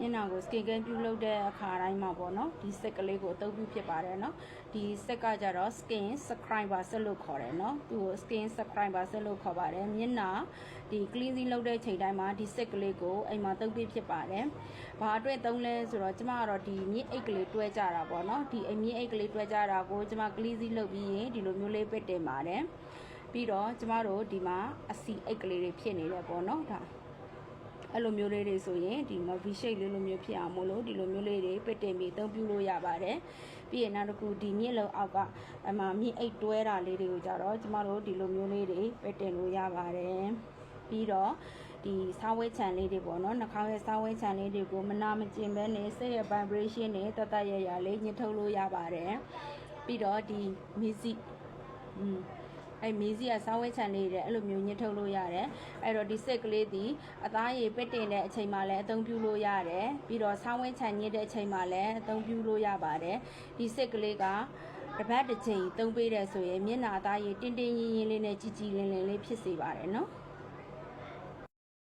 မျက်နှာကို skin care ပြုလုပ်တဲ့အခါတိုင်းမှာပေါ့နော်ဒီစက်ကလေးကိုအသုံးပြုဖြစ်ပါတယ်နော်ဒီစက်ကကြတော့ skin scrubber ဆက်လို့ခေါ်တယ်နော်သူကို skin scrubber ဆက်လို့ခေါ်ပါတယ်မျက်နှာဒီ cleansing လုပ်တဲ့ချိန်တိုင်းမှာဒီစက်ကလေးကိုအိမ်မှာသုံးပြဖြစ်ပါတယ်ဘာအတွက်သုံးလဲဆိုတော့ကျမကတော့ဒီမြင့်အိတ်ကလေးတွဲကြတာပေါ့နော်ဒီအမြင့်အိတ်ကလေးတွဲကြတာကိုကျမ cleansing လုပ်ပြီးရင်ဒီလိုမျိုးလေးပစ်တင်ပါတယ်ပြီးတော့ကျမတို့ဒီမှာအစီအိတ်ကလေးတွေဖြစ်နေတယ်ပေါ့နော်ဒါ အဲ့လိုမျိုးလေးတွေဆိုရင်ဒီမှာ V shape လေးလိုမျိုးဖြစ်အောင်မို့လို့ဒီလိုမျိုးလေးတွေပစ်တင်ပြီးအသုံးပြုလို့ရပါတယ်ပြီးရင်နောက်တစ်ခုဒီမြင့်လုံးအောက်ကအမှမြင့်အိတ်တွဲတာလေးတွေကိုကြတော့ကျမတို့ဒီလိုမျိုးလေးတွေပစ်တင်လို့ရပါတယ်ပြီးတော့ဒီစားဝဲချန်လေးတွေပေါ့နော်နှာခေါင်းရဲ့စားဝဲချန်လေးတွေကိုမနာမကျင်ပဲနဲ့စိတ်ရဲ့ vibration နဲ့တတ်တတ်ရရလေးညှစ်ထုတ်လို့ရပါတယ်ပြီးတော့ဒီ music อืม အဲမီးစီကစားဝဲချန်လေးတွေအဲ့လိုမျိုးညှစ်ထုတ်လို့ရတယ်အဲ့တော့ဒီစက်ကလေးဒီအသားရည်ပက်တင်တဲ့အချိန်မှာလည်းအသုံးပြုလို့ရတယ်ပြီးတော့စားဝဲချန်ညစ်တဲ့အချိန်မှာလည်းအသုံးပြုလို့ရပါတယ်ဒီစက်ကလေးကတစ်ပတ်တစ်ချိန်သုံးပေးတယ်ဆိုရင်မျက်နှာအသားရည်တင်းတင်းရင်းရင်းလေးနဲ့ကြည်ကြည်လင်လင်လေးဖြစ်စေပါတယ်နော်